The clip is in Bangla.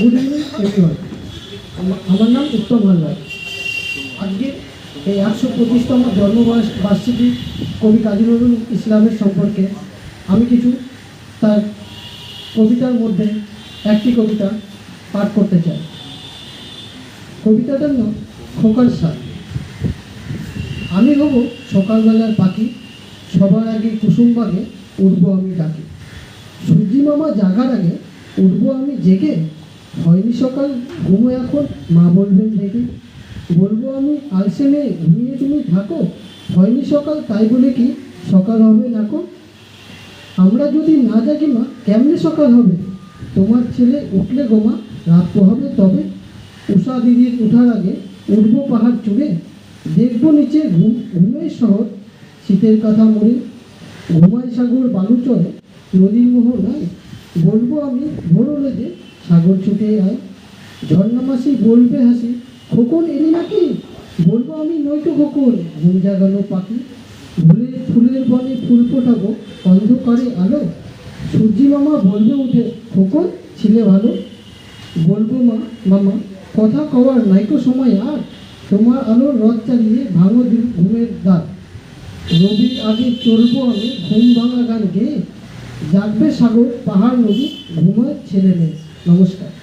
গুড ইভিনিং এভরিওয়ান আমার নাম উত্তম হালদার। আজকে এই একশো পঁচিশতম জন্মবার্ষ- বার্ষিকী কবি কাজী নজরুল ইসলামের সম্পর্কে আমি কিছু তার কবিতার মধ্যে একটি কবিতা পাঠ করতে চাই। কবিতাটার নাম খোকার সার। আমি হব সকালবেলার পাখি, সবার আগে কুসুমবাগে উঠবো আমি ডাকি। সূর্যি মামা জাগার আগে উঠবো আমি জেগে হয়নি সকাল, ঘুমো এখন, মা বলবেন ডেকে বলব আমি আলসে মেয়ে, ঘুমিয়ে তুমি থাকো, হয়নি সকাল, তাই বলে কি সকাল হবে নাকো আমরা যদি না জাগি মা, কেমনে সকাল হবে? তোমার ছেলে উঠলে গোমা রাত পোহাবে তবে, উষা দিদির ওঠার আগে উঠবো পাহাড় চুড়ে, দেখব নিচে ঘুম, ঘুমের শহর, শীতের কথা মনে, ঘুমাই সাগর বালুচরে, নদীর মোহ নাই বলব আমি ভোর যে সাগর ছুটে আয়। ঝর্ণা মাসি বলবে হাসি, খোকন এলি নাকি? বলব আমি নয়তো খোকন ঘুম জাগানো পাখি। ফুলের ফুলের বনে ফুল ফোটাবো, অন্ধকারে আলো। সূর্যি মামা বলবে উঠে, খোকন, ছিলে ভালো। বলব মা, মামা, কথা কওয়ার নাইকো সময় আর। তোমার আলোর রথ চালিয়ে ভাঙো ঘুমের দাঁত। রবির আগে চলবো আমি ঘুম ভাঙা গান গেয়ে। জাগবে সাগর, পাহাড় নদী, ঘুমায় ছেলে মেয়ে। নমস্কার।